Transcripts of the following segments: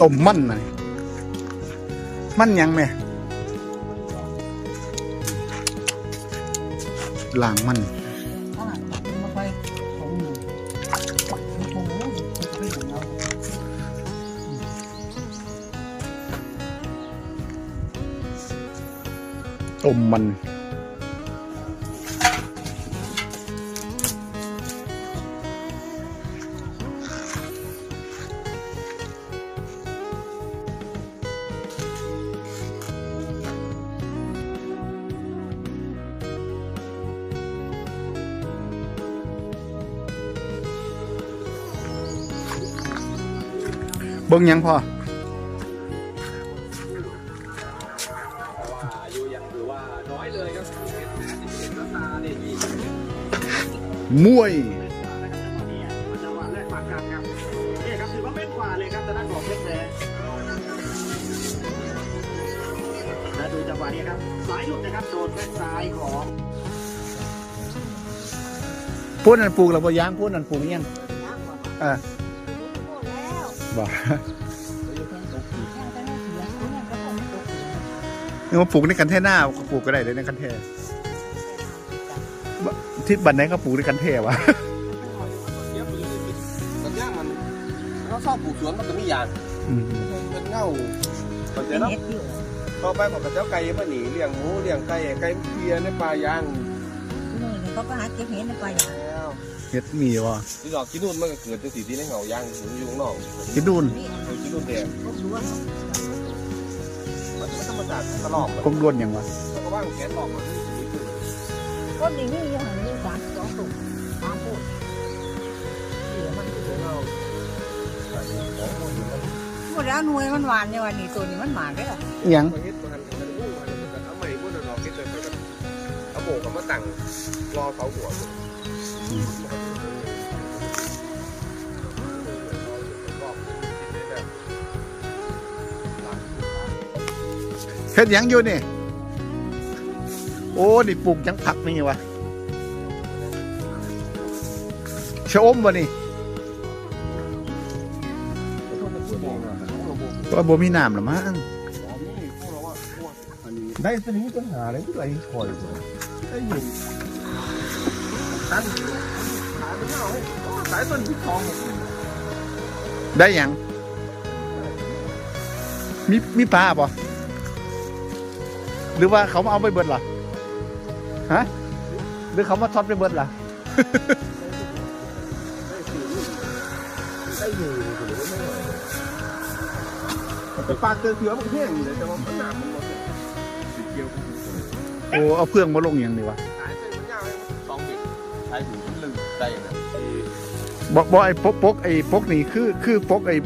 ต้มมันน่ะมันยังไหมล้างมันต้มมัน ว่าเลยครับแต่ด้านของเพชรแท้และดูจังหวะนี้ครับสายหลุดนะครับ โดนแข้งซ้ายของพูดนั่นปลูกแล้วบ่ยางพูดนั่นปลูกยังเอ่า บ่นี่ว่าปลูกในคันเทน่าก็ปลูกก็ได้เลยในคันเทบที่บันไหนเขาปลูกในคันเทวะเดี๋ยวปืนสัญญามันเขาชอบปลูกสวนมันจะมียางอืมเป็นเงามันเป็จะนเนาะเฮ็ดอยู่ต่อไปของกระเจ้าไก่มาหนีเลี้ยงหมูเลี้ยงไก่ไก่เพียในป่ายางนู่นเขาก็หาเก็บเห็ดในป่าอย่างแล้ว เฮ็ดมีวะที่ดอกที่นู่นมันก็เกิดจากสีที่ในเหงายางอยู่อยู่ข้างนอกกินดูนนี่คือที่นู่นแดงพวกดูว่ามันธรรมชาติตลอดกงด้วนอย่างวะแล้วก็ว่างแกนหลอกมาที่นี่คือคนอย่างนี้อยู่หันนี่สามสองตุ่มสามพูดเหลือมันเราของคนอยู่มันหมดแล้วหน่วยมันหวานเนี่ยวันนี้ตัวนี้มันหวานได้หรออิหยังเฮ็ดมันมันอู้มันมันเอาใหม่พวกเราเฮ็ดเลยกันเอาโบกับมาตั้งรอเขาหัว เฮ็ดหยังอยู่นี่ โอ้นี่ปลูกหยังผักนี่วะชะอมวะนี่ตัวบ่มีน้ำหรอมั้งได้สนิทปัญหาอะไรที่ไรคอยได้ยินตั้นขาเป็นเงาสายต้นที่ทองได้หยังมีมีปลาป่ะ หรือว่าเขามาเอาไปเบิดล่ะฮะหรือเขามาทอดไปเบิดล่ะได้อยู่หรือไม่ไหวแต่ปากเตือนเสือมันแห้งอยู่เลยแต่ว่ามันหนามันหมดสีเขียวโอ้เอาเพื่องมาลงอย่างนี้วะสายเส้นมันยาวเลยสองเมตรใช้ถึงลึงได้นะบอกบอกไอ้ปกปกไอ้ปกนี่คือคือปกไอ้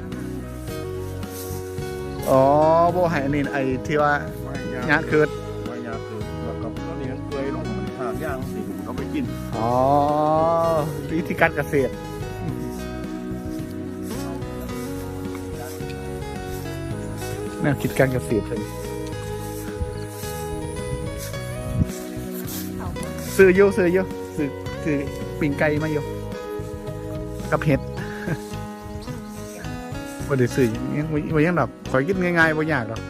อ๋อบอกให้อันนี้ไอ้ที่ว่า ไม่หญ้าเกิดไม่ยาคือแล้วก็ตอนนี้มันเกยลงมันทางย่างสีเขาไปกินอ๋อวิธีการเกษตรแนวคิดการเกษตรเลยซื้อเยอะซื้อเยอะซื้อซื้อปิ่งไก่มาเยอะกับเห็ดบ่ได้ซื้อยังบ่บ่ยังดอกขอยกินง่ายๆบ่ยากดอก